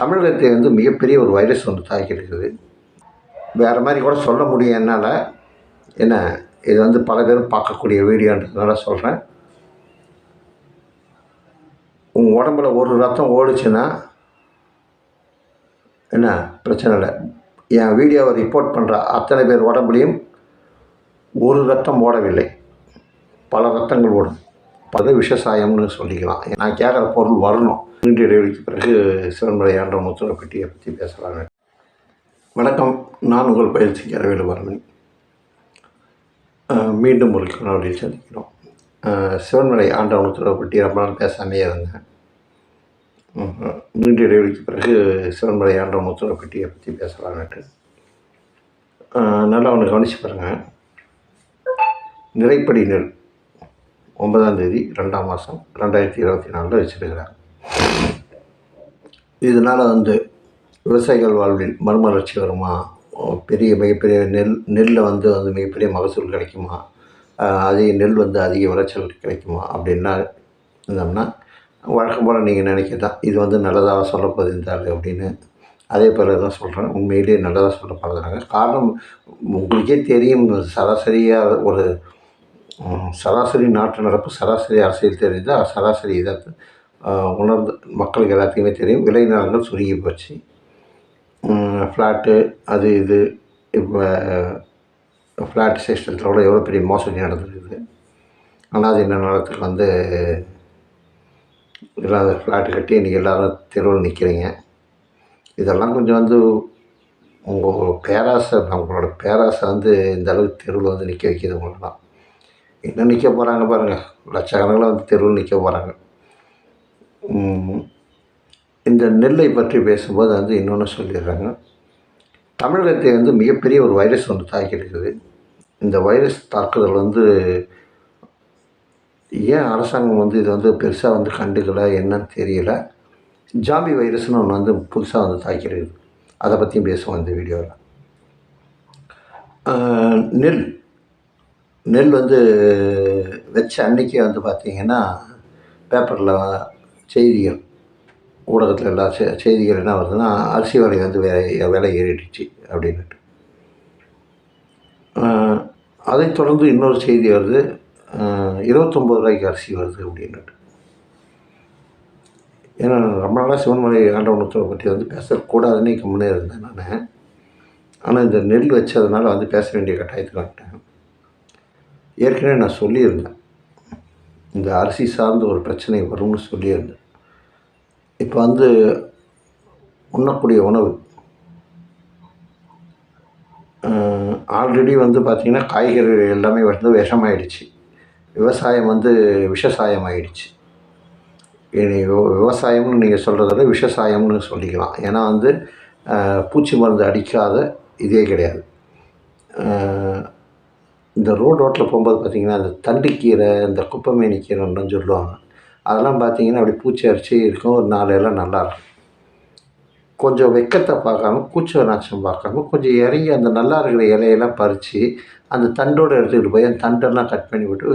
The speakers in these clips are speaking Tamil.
தமிழகத்தை வந்து மிகப்பெரிய ஒரு வைரஸ் வந்து தாக்கி இருக்குது வேறு மாதிரி கூட சொல்ல முடியும் என்னால். என்ன இது வந்து பல பேரும் பார்க்கக்கூடிய வீடியோன்றதுனால சொல்கிறேன் உங்கள் உடம்புல ஒரு ரத்தம் ஓடுச்சுன்னா என்ன பிரச்சனை இல்லை. என் வீடியோவை ரிப்போர்ட் பண்ணுற அத்தனை பேர் உடம்புலையும் ஒரு ரத்தம் ஓடவில்லை. பல ரத்தங்கள் ஓடும் பத விஷசாயம்னு சொல்லிக்கலாம். நான் கேட்குற பொருள் வரணும். நீண்ட இடைவெளிக்கு பிறகு சிவன்மலை ஆண்ட முத்துரை பெட்டியை பற்றி பேசலாங்க வணக்கம். நான் உங்கள் பயிற்சி கரவேலு வரமன் மீண்டும் ஒரு காணொலியில் சந்திக்கிறோம். சிவன்மலை ஆண்டவனத்தில் பற்றி ரொம்ப நாள் பேசாமே இருந்தேன். நீண்ட இடைவெளிக்கு பிறகு சிவன்மலை ஆண்டவனத்தில் பெட்டியை பற்றி பேசலான்ட்டு நல்லா ஒன்று கவனிச்சு பாருங்கள் நிறைப்படி நெல். ஒன்பதாம் தேதி ரெண்டாம் மாதம் ரெண்டாயிரத்தி இருபத்தி நாலில் வச்சுருக்கிறார். இதனால் வந்து விவசாயிகள் வாழ்வில் மறுமலர்ச்சி வருமா? பெரிய மிகப்பெரிய நெல் நெல்லில் வந்து வந்து மிகப்பெரிய மகசூல் கிடைக்குமா? அதிக நெல் வந்து அதிக விளைச்சல் கிடைக்குமா? அப்படின்னா இருந்தோம்னா வழக்கம் போல் நீங்கள் நினைக்கதான் இது வந்து நல்லதாக சொல்லப்போகுது இந்த அப்படின்னு அதே போல் தான் சொல்கிறேன் உண்மையிலேயே நல்லதாக சொல்லப்படுறாங்க காரணம் உங்களுக்கே தெரியும் சராசரியாக ஒரு சராசரி நாட்டு நடப்பு சராசரி அரசியல் தெரியுது சராசரி இதை உணர்ந்து மக்களுக்கு எல்லாத்துக்குமே தெரியும். விலை விளைநிலங்கள் சுருங்கி போச்சு. ஃப்ளாட்டு அது இது இப்போ ஃப்ளாட் சிஸ்டத்தோட எவ்வளோ பெரிய மோசடி அது என்ன நிலத்துக்கு வந்து இல்லாத ஃப்ளாட்டு கட்டி இன்றைக்கி எல்லோரும் தெருவில் நிற்கிறீங்க இதெல்லாம் கொஞ்சம் வந்து உங்கள் பேராசை நம்மளோட பேராசை வந்து இந்த அளவுக்கு தெருவில் வந்து நிற்க வைக்கிது உங்களெல்லாம். என்ன நிற்க போகிறாங்க பாருங்கள் லட்சக்கணக்கில் வந்து தெருவில் நிற்க போகிறாங்க இந்த நெல்லை பற்றி பேசும்போது வந்து இன்னொன்று சொல்லிடுறாங்க. தமிழகத்தை வந்து மிகப்பெரிய ஒரு வைரஸ் வந்து தாக்கி இருக்குது இந்த வைரஸ் தாக்குதல் வந்து ஏன் அரசாங்கம் வந்து இதை வந்து பெருசாக வந்து கண்டுக்கல என்னன்னு தெரியல. ஜாம்பி வைரஸ்னு ஒன்று வந்து புதுசாக வந்து தாக்கியிருக்குது. அதை பற்றியும் பேசுவோம் இந்த வீடியோவில் நெல். நெல் வந்து வச்ச அன்னைக்கே வந்து பார்த்திங்கன்னா பேப்பரில் செய்திகள் ஊடகத்தில் எல்லா செ செய்திகள் என்ன வருதுன்னா அரிசி விலை வந்து விலை விலை ஏறிடுச்சு அப்படின்னுட்டு. அதைத் தொடர்ந்து இன்னொரு செய்தி வருது. இருபத்தொம்பது ரூபாய்க்கு அரிசி வருது அப்படின்னுட்டு. ஏன்னா ரொம்ப நாளாக சிவன்மலை ஆண்டவனத்தை பற்றி வந்து பேசக்கூடாதுன்னு கம்முனே இருந்தேன் நான். ஆனால் இந்த நெல் வச்சதுனால வந்து பேச வேண்டிய கட்டாயத்துக்கு வந்துட்டேன். ஏற்கனவே நான் சொல்லியிருந்தேன். இந்த அரிசி சார்ந்த ஒரு பிரச்சனை வரும்னு சொல்லியிருந்தேன். இப்போ வந்து உண்ணக்கூடிய உணவு. ஆல்ரெடி வந்து பார்த்திங்கன்னா காய்கறிகள் எல்லாமே வந்து விஷமாயிடுச்சு. விவசாயம் வந்து விஷசாயம் ஆயிடுச்சு இனி விவசாயம்னு நீங்கள் சொல்கிறத விட விஷசாயம்னு சொல்லிக்கலாம். ஏன்னா வந்து பூச்சி மருந்து அடிக்காத இதே கிடையாது. இந்த ரோடு ரோட்டில் போகும்போது பார்த்திங்கன்னா அந்த தண்டிக்கீரை இந்த குப்பைமேனி கீரைன்னு சொல்லுவாங்க. அதெல்லாம் பார்த்திங்கன்னா அப்படி பூச்சி அரிச்சு இருக்கும். ஒரு நாலு எல்லாம் நல்லா இருக்கும். கொஞ்சம் வெக்கத்தை பார்க்காம கூச்ச நாச்சம் பார்க்காம கொஞ்சம் இறங்கி அந்த நல்லா இருக்கிற இலையெல்லாம் பறித்து அந்த தண்டோடு எடுத்துக்கிட்டு போய் அந்த தண்டெல்லாம் கட் பண்ணி விட்டு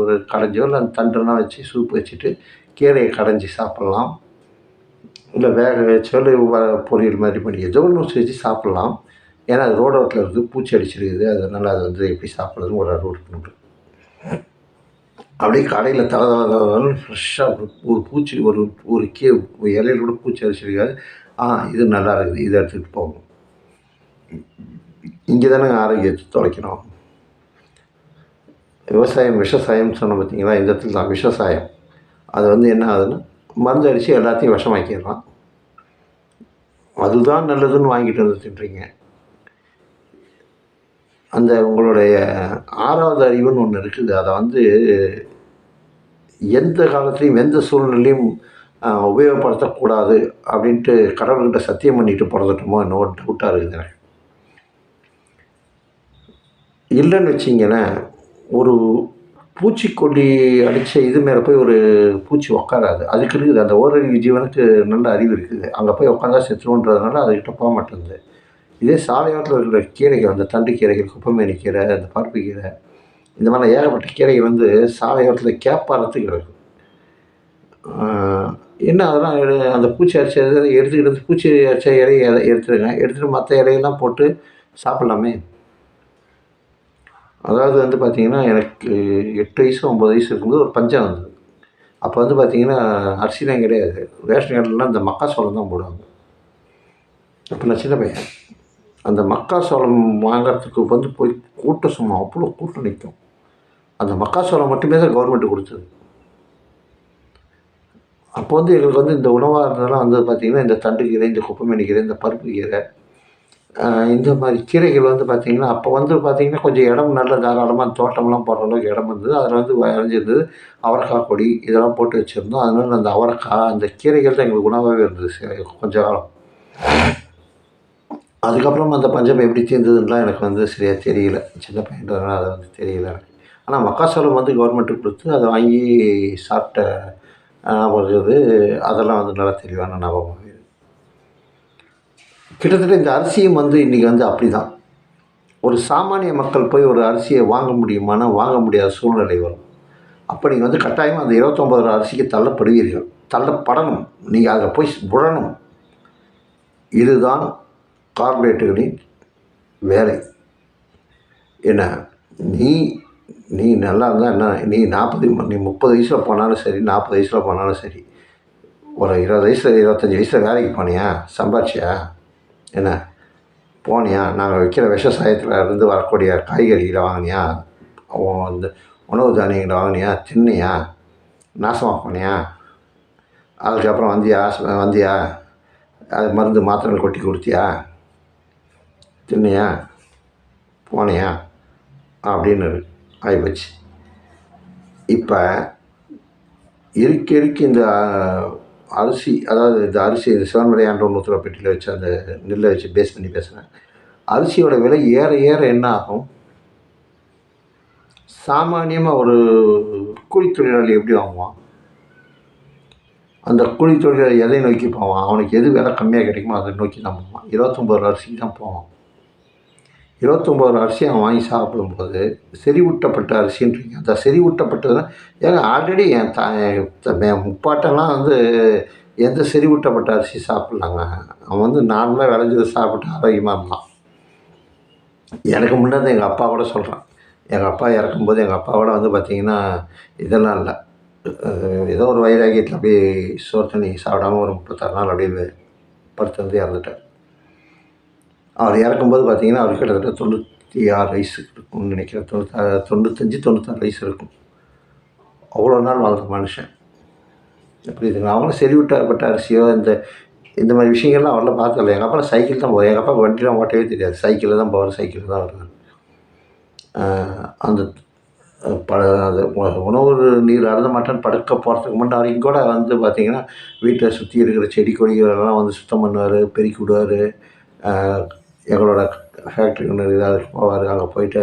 ஒரு கடைஞ்சோ இல்லை அந்த தண்டெல்லாம் வச்சு சூப் வச்சுட்டு கீரையை கடைஞ்சி சாப்பிட்லாம். இல்லை வேக வச்சோ இல்லை பொரியல் மாதிரி பண்ணி ஏதோ ஒன்று வச்சு சாப்பிட்லாம். ஏன்னா அது ரோடோட்டில் இருக்குது பூச்சி அடிச்சிருக்குது அதனால் அது வந்து எப்படி சாப்பிட்றதுன்னு ஒரு அறுவடை பண்ணுறது அப்படியே கடையில் தலை தலை தலை ஃப்ரெஷ்ஷாக ஒரு ஒரு பூச்சி ஒரு ஒரு கீ ஒரு இலையில கூட பூச்சி அடிச்சிருக்காது. ஆ இது நல்லா இருக்குது. இதை எடுத்துகிட்டு போகணும். இங்கே தானே ஆரோக்கியத்தை தொலைக்கணும் விவசாயம் விஷசாயம் சொன்ன பார்த்தீங்களா? இந்த இடத்துல தான் விஷசாயம். அது வந்து என்ன ஆகுதுன்னா மருந்து அடித்து எல்லாத்தையும் விஷமாக்கிடுறான் அதுதான் நல்லதுன்னு வாங்கிட்டு வந்து தின்றீங்க. அந்த உங்களுடைய ஆறாவது அறிவுன்னு ஒன்று இருக்குது. அதை வந்து எந்த காலத்துலேயும் எந்த சூழ்நிலையும் உபயோகப்படுத்தக்கூடாது அப்படின்ட்டு கடவுள்கிட்ட சத்தியம் பண்ணிட்டு பிறந்துட்டோமோ என்னவோ டவுட்டாக இருக்குது எனக்கு. இல்லைன்னு வச்சிங்கன்னா ஒரு பூச்சிக்கொல்லி அடித்த இது மேலே போய் ஒரு பூச்சி உட்காராது அதுக்கு இருக்குது. அந்த ஓரறிவு ஜீவனுக்கு நல்ல அறிவு இருக்குது. அங்கே போய் உட்காந்தா செத்துருன்றதுனால அதுக்கிட்ட போக மாட்டேங்குது. இதே சாலையோரத்தில் இருக்கிற கீரைகள் அந்த தண்டு கீரைகள் குப்பமேனி கீரை அந்த பருப்பு கீரை இந்த மாதிரி ஏகப்பட்ட கீரைகள் வந்து சாலையோரத்தில் கேப்பாரத்துக்கு கிடக்கும் என்ன அதெல்லாம் அந்த பூச்சி அரிசி எடுத்துக்கிட்டு வந்து பூச்சி அரிச்ச இலையை எடுத்துருங்க. எடுத்துடுங்க எடுத்துகிட்டு மற்ற இலையெல்லாம் போட்டு சாப்பிட்லாமே. அதாவது வந்து பார்த்திங்கன்னா எனக்கு எட்டு வயசு ஒம்பது வயசு இருக்கும்போது ஒரு பஞ்சம் வந்தது. அப்போ வந்து பார்த்திங்கன்னா அரிசிலாம் கிடையாது. ரேஷன் கடையிலலாம் இந்த மக்காசோளம் தான் போடுவாங்க. அப்போ நான் சின்ன பையன். அந்த மக்காசோளம் வாங்கிறதுக்கு வந்து போய் கூட்டம் சும்மா அவ்வளோ கூட்டம் நிற்கும் அந்த மக்காசோளம் மட்டுமே தான் கவர்மெண்ட் கொடுத்தது. அப்போ வந்து எங்களுக்கு வந்து இந்த உணவாக இருந்ததெல்லாம் வந்து பார்த்திங்கன்னா இந்த தண்டு கீரை இந்த குப்பைமணி கீரை இந்த பருப்பு கீரை இந்த மாதிரி கீரைகள் வந்து பார்த்திங்கன்னா அப்போ வந்து பார்த்திங்கன்னா கொஞ்சம் இடம் நல்ல தாராளமாக தோட்டம்லாம் போடுற அளவுக்கு இடம் இருந்தது. அதில் வந்து விளைஞ்சிருந்தது அவரைக்காய் கொடி இதெல்லாம் போட்டு வச்சுருந்தோம். அதனால அந்த அவரைக்காய் அந்த கீரைகள் தான் எங்களுக்கு உணவாகவே இருந்தது. கொஞ்சம் காலம். அதுக்கப்புறம் அந்த பஞ்சம் எப்படி தீர்ந்ததுலாம் எனக்கு வந்து சரியாக தெரியல. சின்ன பையன்றதுனால அது வந்து தெரியல எனக்கு. ஆனால் மக்காசோளம் வந்து கவர்மெண்ட்டு கொடுத்து அதை வாங்கி சாப்பிட்ட ஞாபகம் இருக்குது அதெல்லாம் வந்து நல்லா தெளிவான ஞாபகம் கிட்டத்தட்ட இந்த அரிசியும் வந்து இன்றைக்கி வந்து அப்படி தான் ஒரு சாமானிய மக்கள் போய் ஒரு அரிசியை வாங்க முடியுமானா வாங்க முடியாத சூழ்நிலை வரும். அப்போ நீங்கள் வந்து கட்டாயமாக அந்த இருபத்தொம்பது ரூபா அரிசிக்கு தள்ளப்படுவீர்கள். தள்ளப்படணும். நீங்கள் அதில் போய் விழணும் இதுதான் கார்பரேட்டுகளின் வேலை. என்ன நீ நீ நல்லா இருந்தால் என்ன நீ நாற்பது நீ முப்பது வயசில் போனாலும் சரி நாற்பது வயசில் போனாலும் சரி ஒரு இருபது வயசில் இருபத்தஞ்சி வயசில் வேலைக்கு போனியா? சம்பாரிச்சியா? என்ன போனியா? நாங்கள் வைக்கிற விவசாயத்தில் இருந்து வரக்கூடிய காய்கறிகளை வாங்கினியா? அந்த உணவு தானியங்களை வாங்கினியா? தின்னியா? நாசமாக போனியா? அதுக்கப்புறம் வந்தியா? வந்தியா? அது மருந்து மாத்திரைகள் கொட்டி கொடுத்தியா? சின்னையா போனையா? அப்படின்னு ஆகிப்போச்சு இப்போ இருக்க இருக்க இந்த அரிசி அதாவது இந்த அரிசி இந்த சிவன்மலையான்ற ஆண்டவன் பெட்டியில் வச்சு அந்த நெல்லை வச்சு பேஸ் பண்ணி பேசுகிறேன் அரிசியோட விலை ஏற ஏற என்ன ஆகும்? சாமானியமாக ஒரு கூலி தொழிலாளி எப்படி வாங்குவான்? அந்த கூலி தொழிலாளி எதை நோக்கி போவான்? அவனுக்கு எது விலை கம்மியாக கிடைக்குமோ அதை நோக்கி தான் போவான். இருபத்தொம்பது அரிசிக்கு தான் போவான். இருபத்தொம்போது அரிசி அவன் வாங்கி சாப்பிடும்போது செறிவூட்டப்பட்ட அரிசின்றீங்க அந்த செறிவூட்டப்பட்டதுன்னா ஏங்க ஆல்ரெடி என் தா என் முப்பாட்டெல்லாம் வந்து எந்த செறிவூட்டப்பட்ட அரிசி சாப்பிட்லாங்க. அவன் வந்து நார்மலாக விளைஞ்சதை சாப்பிட்டு ஆரோக்கியமாக இருந்தான். எனக்கு முன்னாடி எங்கள் அப்பா கூட சொல்கிறான் எங்கள் அப்பா இறக்கும்போது எங்கள் அப்பாவோட வந்து பார்த்திங்கன்னா இதெல்லாம் இல்லை. ஏதோ ஒரு வைராகியத்தில் அப்படியே சோறு தண்ணி சாப்பிடாம ஒரு முப்பத்தாறு நாள் அப்படியே படுத்து வந்து இறந்துட்டார் அவர் இறக்கும்போது பார்த்தீங்கன்னா அவர் கிட்டத்தட்ட தொண்ணூற்றி ஆறு வயசு இருக்கும்னு நினைக்கிறேன். தொண்ணூத்தா தொண்ணூத்தஞ்சு தொண்ணூத்தாறு வயசு இருக்கும். அவ்வளோ நாள் வாழ்ந்த மனுஷன். புரியுதுங்களா அவங்களும் செறிவிட்டப்பட்ட அரிசியோ இந்த இந்த மாதிரி விஷயங்கள்லாம் அவரெல்லாம் பார்த்ததில்ல எங்கள் அப்பா சைக்கிள் தான் போவார். எங்கள் அப்பா வண்டிலாம் ஓட்டவே தெரியாது. சைக்கிளில் தான் போவார் சைக்கிளில் தான் வருவார். அந்த ப அது உணவு நீர் அருந்த மாட்டேன் படுக்க போகிறதுக்கு முன்னாடி வரைக்கும் கூட வந்து பார்த்திங்கன்னா வீட்டை சுற்றி இருக்கிற செடி கொடிகளெல்லாம் வந்து சுத்தம் பண்ணுவார் பெருக்கி விடுவார். எங்களோட ஃபேக்ட்ரி ஒன்று ஏதாவது போவார் அங்கே போயிட்டு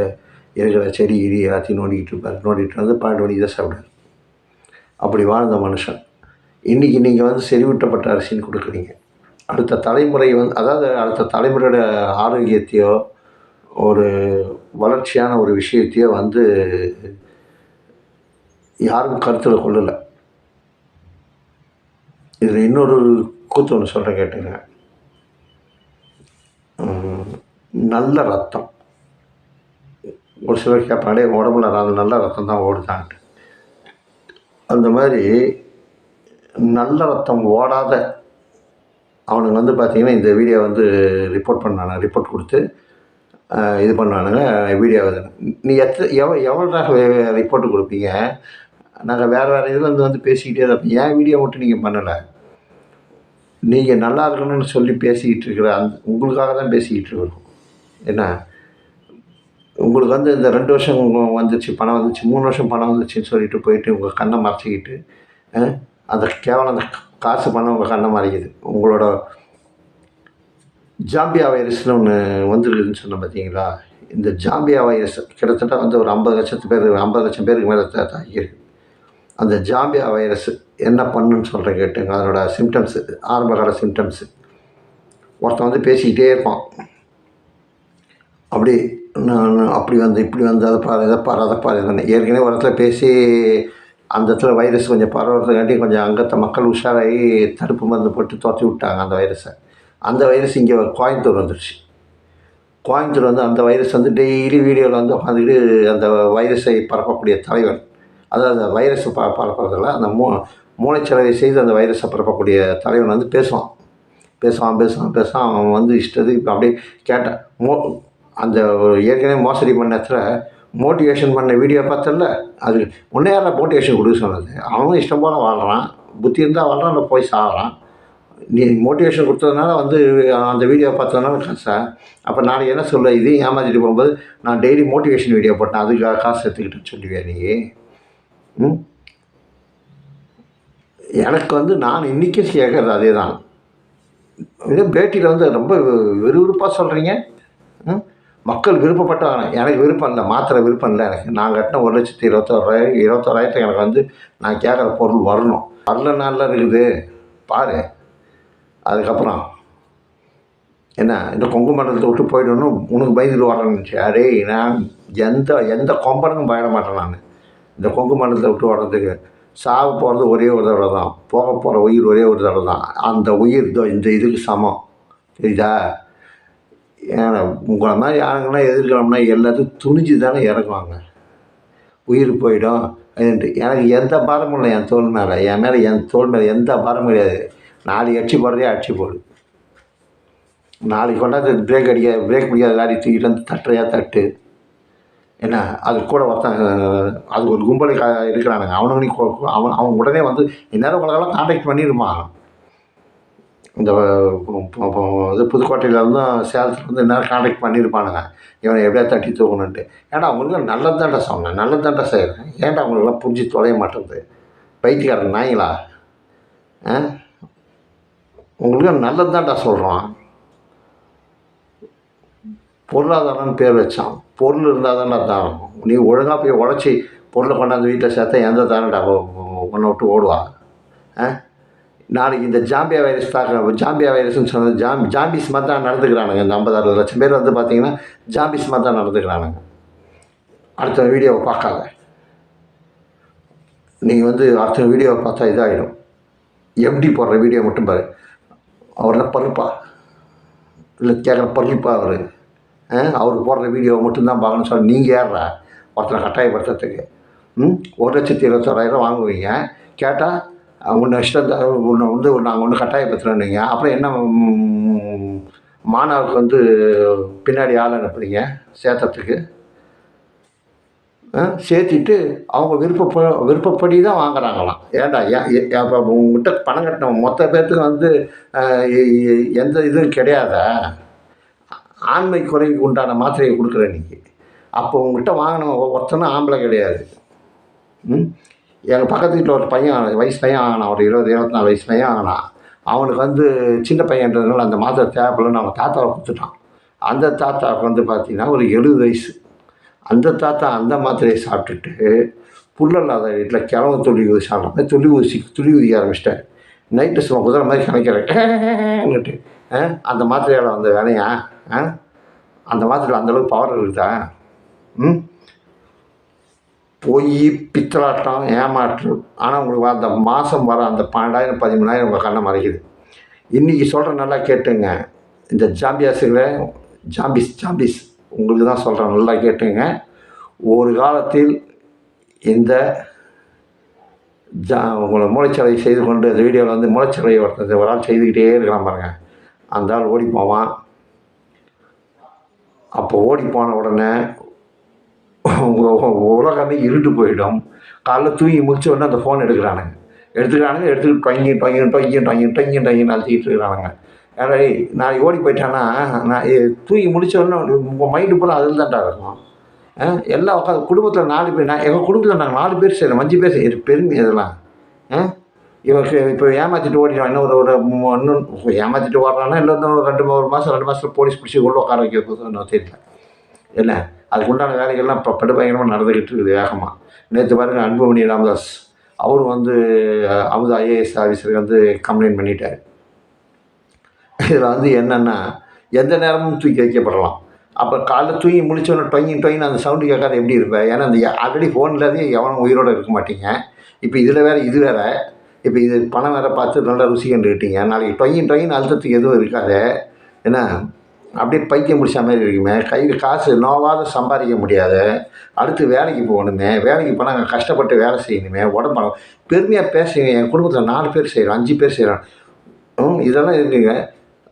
இருக்கிற செடி கிடி எல்லாத்தையும் நோண்டிக்கிட்டு இருப்பார். நோண்டிட்டு வந்து பாட்டு மணிக்கு தான் சாப்பிடுவார். அப்படி வாழ்ந்த மனுஷன். இன்றைக்கி நீங்கள் வந்து செறிவூட்டப்பட்ட அரிசின்னு கொடுக்குறீங்க. அடுத்த தலைமுறை வந்து அதாவது அடுத்த தலைமுறையோட ஆரோக்கியத்தையோ ஒரு வளர்ச்சியான ஒரு விஷயத்தையோ வந்து யாரும் கருத்தில் கொள்ளலை. இதில் இன்னொரு கூத்து ஒன்று சொல்கிறேன் கேட்டுங்க நல்ல ரத்தம். ஒரு சிலர் கேட்பாங்க உடம்புல நல்ல நல்ல ரத்தம் தான் ஓடுதான்ட்டு. அந்த மாதிரி நல்ல ரத்தம் ஓடாத அவனுங்க வந்து பார்த்திங்கன்னா இந்த வீடியோ வந்து ரிப்போர்ட் பண்ணானு ரிப்போர்ட் கொடுத்து இது பண்ணானுங்க வீடியோ நீ எத்த எவ எவ்வளோ ரிப்போர்ட்டு கொடுப்பீங்க? நாங்கள் வேறு வேறு இதில் இருந்து வந்து பேசிக்கிட்டே தான் இருப்போம். ஏன் வீடியோ மட்டும் நீங்கள் பண்ணலை? நீங்கள் நல்லா இருக்கணும்னு சொல்லி பேசிக்கிட்டு இருக்கிற அந் உங்களுக்காக தான் பேசிக்கிட்டு இருக்கிறோம் என்ன? உங்களுக்கு வந்து இந்த ரெண்டு வருஷம் வந்துச்சு பணம் வந்துச்சு மூணு வருஷம் பணம் வந்துச்சுன்னு சொல்லிட்டு போயிட்டு உங்கள் கண்ணை மறைச்சிக்கிட்டு அந்த கேவலம் அந்த காசு பணம் உங்கள் கண்ணை மறைக்குது. உங்களோட ஜாம்பியா வைரஸ்னு ஒன்று வந்துருக்குதுன்னு சொன்னேன் பார்த்தீங்களா இந்த ஜாம்பியா வைரஸ் கிட்டத்தட்ட வந்து ஒரு ஐம்பது லட்சத்து பேர் ஐம்பது லட்சம் பேருக்கு மேலே தாக்கியிருக்கு. அந்த ஜாம்பியா வைரஸ் என்ன பண்ணுன்னு சொல்கிறேன் கேட்டுங்க. அதனோட சிம்டம்ஸு ஆரம்பகால சிம்டம்ஸு ஒருத்தன் வந்து பேசிக்கிட்டே இருப்பான். அப்படி நான் அப்படி வந்து இப்படி வந்து அதை பாரு இதை பாரு அதை பாரு ஏற்கனவே ஒரு இடத்துல பேசி அந்த இடத்துல வைரஸ் கொஞ்சம் பரவுறதுக்காண்டி கொஞ்சம் அங்கத்தை மக்கள் உஷாராகி தடுப்பு மருந்து போட்டு துரத்தி விட்டாங்க அந்த வைரஸை அந்த வைரஸ் இங்கே கோயம்புத்தூர் வந்துடுச்சு கோயம்புத்தூர் வந்து அந்த வைரஸ் வந்து டெய்லி வீடியோவில் வந்து உட்காந்துக்கிட்டு அந்த வைரஸை பரப்பக்கூடிய தலைவன். அதாவது அந்த வைரஸை ப பரப்புறதில்ல அந்த மூ மூளைச்சலவை செய்து அந்த வைரஸை பரப்பக்கூடிய தலைவன் வந்து பேசுவான். பேசுவான் பேசுவான் பேசுவான். அவன் வந்து இஷ்டத்துக்கு அப்படியே கேட்டான் மோ அந்த ஏற்கனவே மோசடி பண்ண இடத்துல மோட்டிவேஷன் பண்ண வீடியோ பார்த்தல அது முன்னே மோட்டிவேஷன் கொடுக்க சொன்னது? அவனும் இஷ்டம் போல் வாழ்கிறான் புத்தி இருந்தால் வாழ்கிறான் இல்லை போய் சாகிறான் நீ மோட்டிவேஷன் கொடுத்ததுனால வந்து அந்த வீடியோ பார்த்ததுனால காசா? அப்போ நாளைக்கு என்ன சொல்ல இது ஏமாற்றிட்டு போகும்போது நான் டெய்லி மோட்டிவேஷன் வீடியோ போட்டேன். அதுக்காக காசு எடுத்துக்கிட்டு சொல்லுவியா நீ? ம்? எனக்கு வந்து நான் இன்றைக்கும் கேட்குறது அதே தான் இதே பேட்டியில் வந்து ரொம்ப விறுவிறுப்பாக சொல்கிறீங்க மக்கள் விருப்பப்பட்டாங்க. எனக்கு விருப்பம் இல்லை மாத்திரை விருப்பம் இல்லை எனக்கு. நான் கட்டின ஒரு லட்சத்தி இருபத்தோராயிரம் இருபத்தோராயிரத்துக்கு எனக்கு வந்து நான் கேட்குற பொருள் வரணும். வரல நாளில் இருக்குது. பாரு. அதுக்கப்புறம் என்ன இந்த கொங்கு மண்டலத்தை விட்டு போயிடணும் உனக்கு பயந்துட்டு வரேன்னு அரே நான் எந்த எந்த கொம்பனுக்கும் பயட மாட்டேன் நான். இந்த கொங்கு மண்டலத்தை விட்டு வர்றதுக்கு சாக போகிறது ஒரே ஒரு தடவை தான். போக போகிற உயிர் ஒரே ஒரு தடவை தான். அந்த உயிர் இதோ இந்த இதுக்கு சமம். தெரியுதா ஏன்னா உங்களை மாதிரி ஆளுங்கள்லாம் எதிர்க்கிறோம்னா எல்லாத்தையும் துணிஞ்சு தானே இறங்குவாங்க உயிர் போயிடும். அதுன்ட்டு எனக்கு எந்த பாரமும் இல்லை என் தோல் மேலே. என் மேலே என் தோல் மேலே எந்த பாரமும் கிடையாது. நாளைக்கு அடிச்சு போடுறதே அடிச்சு போடு. நாளைக்கு கொண்டாந்து பிரேக் அடிக்க பிரேக் பிடிக்காத லாரி தூக்கிட்டு வந்து தட்டையாக தட்டு. என்ன அது கூட ஒருத்தன் அது ஒரு கும்பலை இருக்கிறானுங்க. அவனுங்க கொ- அவன் அவன் உடனே வந்து இந்நேரம் உங்களுக்கெல்லாம் காண்டாக்ட் பண்ணிடுமா? இந்த இது பு- பு- இது புதுக்கோட்டையிலேருந்தும் சேலத்துலேருந்து இந்நேரம் காண்டாக்ட் பண்ணியிருப்பானுங்க இவனை எப்படியா தட்டி தூக்கணுன்ட்டு. ஏன்டா அவங்களுக்கு நல்லது தான்டா சொன்னேன். நல்லது தான்டா செய்கிறேன் ஏன்டா அவங்களுக்குலாம் புரிஞ்சு தொலைய மாட்டேங்குது? பைத்தியக்காரன் நாய்ங்களா? ஆ? உங்களுக்கு நல்லது தான்டா சொல்கிறான் பொருளாதாரம்னு பேர் வச்சான். பொருள் இருந்தால் தானே. தாரம் நீ ஒழுங்காக போய் உழைச்சி பொருளை கொண்டாந்து வீட்டில் சேர்த்தா எந்த தானடா உன்னை விட்டு ஓடுவா? ஆ? நாளைக்கு இந்த ஜாம்பியா வைரஸ் தாக்க ஜாம்பியா வைரஸ்னு சொன்னது ஜாம் ஜாம்பிஸ் மாதிரி தான் நடந்துக்கிறானுங்க இந்த ஐம்பது அறுபது லட்சம் பேர் வந்து பார்த்தீங்கன்னா ஜாம்பிஸ் மாதிரி தான் நடந்துக்கிறானுங்க. அடுத்த வீடியோவை பார்க்காத. நீங்கள் வந்து அடுத்த வீடியோவை பார்த்தா இதாகிடும் எம்டி போடுற வீடியோ மட்டும் பாரு. அவர் என்ன பருப்பா இல்லை கேட்குற பருப்பா அவர். அவர் போடுற வீடியோவை மட்டும்தான் பார்க்கணும்னு சொல்லி நீங்கள் ஏறுறா ஒருத்தனை கட்டாயப்படுத்துறதுக்கு. ம்? ஒரு லட்சத்தி இருபத்தோராயிரம் வாங்குவீங்க. கேட்டால் உன்னை இஷ்டம் உன்னை வந்து நாங்கள் ஒன்று கட்டாயப்படுத்துகிறோன்னீங்க அப்புறம் என்ன மாணவருக்கு வந்து பின்னாடி ஆள் அனுப்புறீங்க சேத்தத்துக்கு ஆ, சேர்த்திட்டு அவங்க விருப்பப்ப விருப்பப்படி தான் வாங்குறாங்களாம் ஏன்டா ஏன் அப்போ உங்ககிட்ட பணம் கட்டின மொத்த பேர்த்துக்கு வந்து எந்த இதுவும் கிடையாதா? ஆண்மை குறைவுக்கு உண்டான மாத்திரையை கொடுக்குற இன்றைக்கி அப்போ உங்ககிட்ட வாங்கின ஒருத்தனும் ஆம்பளை கிடையாது. ம்? எங்கள் பக்கத்து வீட்டில் ஒரு பையன் வயசு பையன் ஆகினான் ஒரு இருபது இருபத்தி நாலு வயசு பையன் ஆகினான் அவனுக்கு வந்து சின்ன பையன்றதுனால அந்த மாத்திரை தேவைப்படலன்னு அவன் தாத்தாவை கொடுத்துட்டான். அந்த தாத்தாவுக்கு வந்து பார்த்தீங்கன்னா ஒரு எழுபது வயசு. அந்த தாத்தா அந்த மாத்திரையை சாப்பிட்டுட்டு புல்ல இல்லாத வீட்டில் கிழவு துளி ஊதி சாப்பிட்ற மாதிரி துளி ஊசி துளி ஊதிக்க ஆரம்பிச்சிட்டார். நைட்டு சும்மா குதிரை மாதிரி கணக்கிறேன்னுட்டு அந்த மாத்திரையால் வந்த வேலையா? ஆ அந்த மாத்திரையில் அந்தளவுக்கு பவர் இருக்குதா? ம்? பொய் பித்தலாட்டம் ஏமாற்று. ஆனால் உங்களுக்கு அந்த மாதம் வர அந்த பன்னெண்டாயிரம் பதிமூணாயிரம் உங்கள் கண்ணை மறைக்குது. இன்றைக்கி சொல்கிற நல்லா கேட்டுங்க. இந்த ஜாம்பியாஸுகளை ஜாம்பிஸ் ஜாம்பிஸ் உங்களுக்கு தான் சொல்கிறேன் நல்லா கேட்டுங்க. ஒரு காலத்தில் இந்த ஜா உங்களை மூளைச்சலவை செய்து கொண்டு அந்த வீடியோவில் வந்து மூளைச்சலவை ஒருத்தர் ஒரு ஆள் செய்துக்கிட்டே இருக்கலாம் பாருங்கள் அந்த ஆள் ஓடி போவான். அப்போ ஓடி போன உடனே உலகமே இருண்டு போயிடும். காலைல தூங்கி முடிச்ச உடனே அந்த ஃபோன் எடுக்கிறானுங்க. எடுத்துக்கிறானுங்க எடுத்துக்கிட்டு டொங்கி டொங்கி டொங்கி டொங்கி டொங்கி டொங்கி அழுத்திக்கிட்டு இருக்கிறானுங்க. ஏன்னா நான் ஓடி போயிட்டேன்னா நான் தூங்கி முடிச்ச உடனே உங்கள் மைண்டு பூரா அதில் தான்டா இருக்கும். ஆ, எல்லாம் உட்காந்து குடும்பத்தில் நாலு பேர் நான் எங்கள் குடும்பத்தில் நாங்கள் நாலு பேர் செய்கிறோம் அஞ்சு பேர் செய்கிறோம் பெருமை இதெல்லாம் ஆ இவருக்கு இப்போ ஏமாற்றிட்டு ஓடிடுவான் இன்னும் ஒரு ஒரு இன்னும் ஏமாற்றிட்டு ஓடுறான்னா இல்லை இன்னும் ஒரு ரெண்டு ஒரு மாதம் ரெண்டு மாதத்தில் போலீஸ் பிடிச்சி உள்ள உட்கார வைக்க போதும் தெரியல. என்ன? அதுக்கு உண்டான வேலைகள்லாம் இப்போ படுபயங்கரமாக நடந்துக்கிட்டு இருக்குது வேகமாக நேற்று பாருங்க அன்புமணி ராமதாஸ். அவரும் வந்து அஹ், ஐஏஎஸ் ஆஃபீஸருக்கு வந்து கம்ப்ளைண்ட் பண்ணிட்டார். இதில் வந்து என்னென்னா எந்த நேரமும் தூக்கி வைக்கப்படலாம். அப்போ காலைல தூங்கி முடிச்சோன்னே டொங்கி டொங்கி அந்த சவுண்டு கேட்காத எப்படி இருப்பேன் ஏன்னா அந்த ஆல்ரெடி ஃபோன்லேயே எவனும் உயிரோடு இருக்க மாட்டீங்க. இப்போ இதில் வேறு இது வேறு. இப்போ இது பணம் வேறு பார்த்து நல்லா ருசி கண்டுக்கிட்டீங்க நாளைக்கு டொங்கி டொங்கின்னு அழுத்தத்துக்கு எதுவும் இருக்காது. ஏன்னா அப்படியே பைத்தியம் பிடிச்ச மாதிரி இருக்குமே. கையில் காசு நோவாத சம்பாதிக்க முடியாது. அடுத்து வேலைக்கு போகணுமே. வேலைக்கு போனால் நாங்கள் கஷ்டப்பட்டு வேலை செய்யணுமே. உடம்பு பெருமையாக பேசுங்க என் குடும்பத்தில் நாலு பேர் செய்கிறோம் அஞ்சு பேர் செய்கிறோம் ம் இதெல்லாம் இருக்குங்க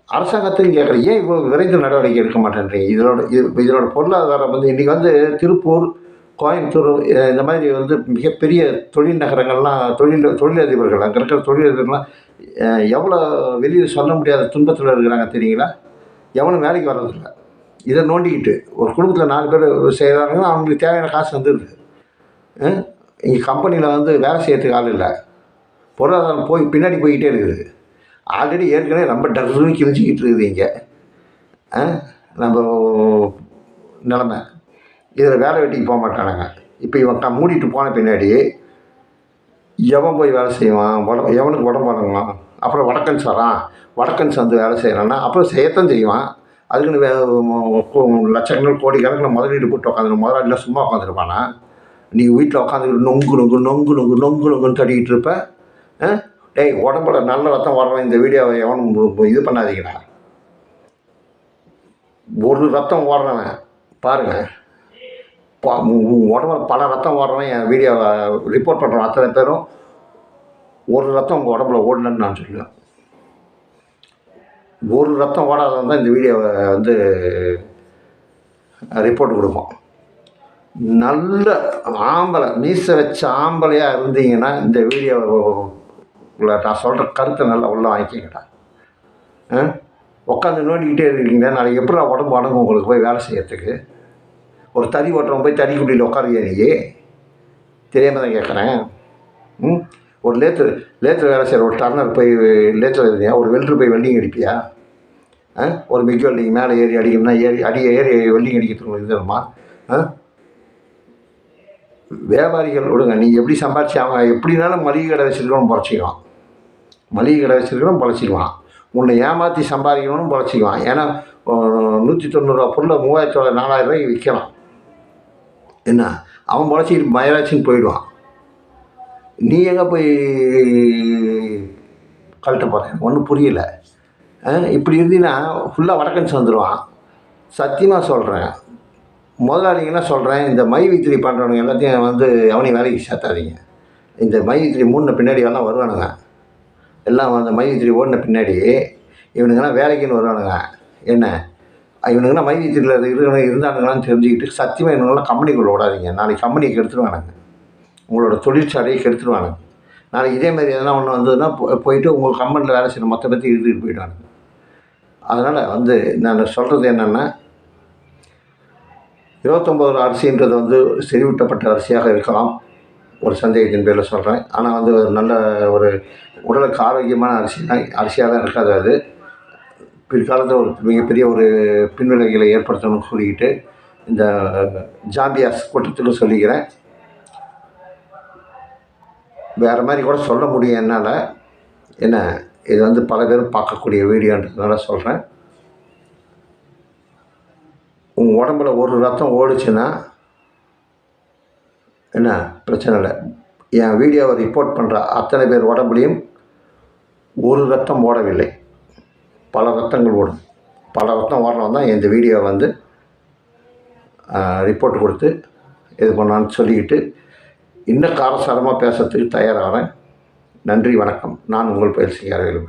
அரசாங்கத்தையும் கேட்குறேன். ஏன் இவ்வளோ விரைந்து நடவடிக்கை எடுக்க மாட்டேன்றீங்க? இதனோட இது இதனோட பொருளாதாரம் வந்து இன்றைக்கி வந்து திருப்பூர் கோயம்புத்தூர் இந்த மாதிரி வந்து மிகப்பெரிய தொழில் நகரங்கள்லாம் தொழில் தொழிலதிபர்கள் அங்கே இருக்கிற தொழிலதிபர்கள்லாம் எவ்வளோ வெளியில் சொல்ல முடியாத துன்பத்தில் இருக்கிறாங்க தெரியுங்களா? எவனும் வேலைக்கு வர்றதில்லை. இதை நோண்டிக்கிட்டு ஒரு குடும்பத்தில் நாலு பேர் செய்கிறாங்கன்னா அவங்களுக்கு தேவையான காசு வந்துடுது இங்கே கம்பெனியில் வந்து வேலை செய்யறதுக்கு ஆள் இல்லை. பொருளாதாரம் போய் பின்னாடி போய்கிட்டே இருக்குது. ஆல்ரெடி ஏற்கனவே ரொம்ப டர்னு கிழிஞ்சிக்கிட்டு இருக்குது இங்கே. ஆ? நம்ம நிலமை. இதில் வேலை வெட்டிக்கு போக மாட்டானுங்க. இப்போ இவன் மூடிட்டு போன பின்னாடி எவன் போய் வேலை செய்வான்? உடம்பு எவனுக்கு உடம்பு வணங்கலாம் அப்புறம் வடக்கன்ஸ் வரான் வடக்கன்ஸ் வந்து வேலை செய்கிறான்னா அப்புறம் செய்யத்தான் செய்வான். அதுக்குன்னு வே கோடி கணக்கில் கோடிக்கணக்கில் முதலீடு போட்டு உட்காந்துரு முதலாளிலாம் சும்மா உட்காந்துருப்பானா நீ வீட்டில் உட்காந்துக்கிட்டு நொங்கு நொங்கு நொங்கு நொங்கு நொங்கு நொங்குன்னு தட்டிக்கிட்டு இருப்ப. டேய் உடம்புல நல்ல ரத்தம் வர்றவன் இந்த வீடியோவை எவனும் இது பண்ணாதீங்கடா. ஒரு ரத்தம் ஓடுறவன் பாருங்கள் உடம்புல பல ரத்தம் ஓடுறவன் என் வீடியோவை ரிப்போர்ட் பண்ணுறோம் அத்தனை பேரும். ஒரு ரத்தம் உங்கள் உடம்புல ஓடலன்னு நான் சொல்லுவேன். ஒரு ரத்தம் ஓடாதான் தான் இந்த வீடியோவை வந்து ரிப்போர்ட் கொடுப்போம் நல்ல ஆம்பளை மீச வச்ச ஆம்பளையாக இருந்தீங்கன்னா இந்த வீடியோவில் நான் சொல்கிற கருத்தை நல்லா உள்ள வாங்கிக்கிட்டா உட்காந்து நோண்டிக்கிட்டே இருக்கீங்கன்னா நாளைக்கு எப்படி உடம்பு அடங்கும் உங்களுக்கு போய் வேலை செய்யறதுக்கு? ஒரு தறி ஓட்டுறவன் போய் தறி குட்டியில் உட்காருவியா நீ? தெரியாமல் தான் கேட்குறேன் ம்? ஒரு லேத்து லேத்தில் வேலை செய்கிற ஒரு டர்னர் போய் லேத்தில் எழுதியா ஒரு வெல்டர் போய் வெல்டிங் அடிப்பியா? ஆ? ஒரு மிக் வெல்டிங் மேலே ஏறி அடிக்கணும்னா ஏறி அடி ஏறி வெல்டிங் அடிக்கிறதுக்கு இதுமா ஆ? வியாபாரிகள் விடுங்க நீ எப்படி சம்பாரிச்சு அவன் எப்படினாலும் மளிகை கடை வச்சுருக்கணும் பொழைச்சிக்குவான். மளிகை கடை வச்சுருக்கணும் பொழைச்சிக்குவான். உன்னை ஏமாற்றி சம்பாதிக்கணும்னு பொழைச்சிக்குவான். ஏன்னா நூற்றி தொண்ணூறுரூவா பொருளை மூவாயிரத்தி நாலாயிரம் ரூபாய்க்கு விற்கலாம். என்ன? அவன் பொழைச்சிக்கிட்டு மயிலாச்சின்னு போயிடுவான். நீ எங்கே போய் கழட்ட போகிறேன் ஒன்றும் புரியல. ஆ, இப்படி இருந்தீங்கன்னா ஃபுல்லாக வடக்கன்ஸ் வந்துடுவான் சத்தியமாக சொல்கிறேன் முதலாளிங்கெல்லாம் சொல்கிறேன் இந்த மை வித்திரி பண்ணுறவங்க எல்லாத்தையும் வந்து எவனையும் வேலைக்கு சேர்த்தாதீங்க. இந்த மை வித்திரி மூடின பின்னாடி எல்லாம் வருவானுங்க. எல்லாம் அந்த மை வித்திரி ஓடின பின்னாடி இவனுங்கெல்லாம் வேலைக்குன்னு வருவானுங்க. என்ன? இவனுங்கன்னா மை வித்திரியில் இருக்கிறவங்க இருந்தானுங்களான்னு தெரிஞ்சுக்கிட்டு சத்தியமாக இவனுங்களாம் கம்பெனிக்குள்ளே விடாதீங்க நாளைக்கு கம்பெனிக்கு எடுத்துருவானுங்க. உங்களோட தொழிற்சாலையை கெடுத்துருவானுங்க நாளைக்கு இதே மாதிரி எதனா ஒன்று வந்ததுன்னா போயிட்டு உங்கள் கம்பெனியில் வேலை செய்யணும் மற்ற பற்றி இழுத்துட்டு போயிடுவானுங்க அதனால் வந்து நான் சொல்கிறது என்னென்னா இருபத்தொம்போது அரிசின்றது வந்து செறிவூட்டப்பட்ட அரிசியாக இருக்கலாம். ஒரு சந்தேகத்தின் பேரில் சொல்கிறேன் ஆனால் வந்து ஒரு நல்ல ஒரு உடலுக்கு ஆரோக்கியமான அரிசி தான். அரிசியாக தான் இருக்காது அது. பிற்காலத்தில் ஒரு மிகப்பெரிய ஒரு பின்விளைகளை ஏற்படுத்தணும்னு சொல்லிக்கிட்டு இந்த ஜாம்பியாஸ் கூட்டத்துக்கு சொல்லிக்கிறேன். வேறு மாதிரி கூட சொல்ல முடியும் என்னால். என்ன இது வந்து பல பேரும் பார்க்கக்கூடிய வீடியோன்றதுனால சொல்கிறேன் உங்கள் உடம்புல ஒரு ரத்தம் ஓடுச்சுன்னா என்ன பிரச்சனை இல்லை. என் வீடியோவை ரிப்போர்ட் பண்ணுற அத்தனை பேர் உடம்புலையும் ஒரு ரத்தம் ஓடவில்லை. பல ரத்தங்கள் ஓடும். பல ரத்தம் ஓடுறவன் தான் இந்த வீடியோவை வந்து ரிப்போர்ட் கொடுத்து இது பண்ணான்னு சொல்லிக்கிட்டு இன்னும் காரசாரமாக பேசுறதுக்கு தயாராகிறேன். நன்றி வணக்கம். நான் உங்கள் பயிற்சி அறிவியல்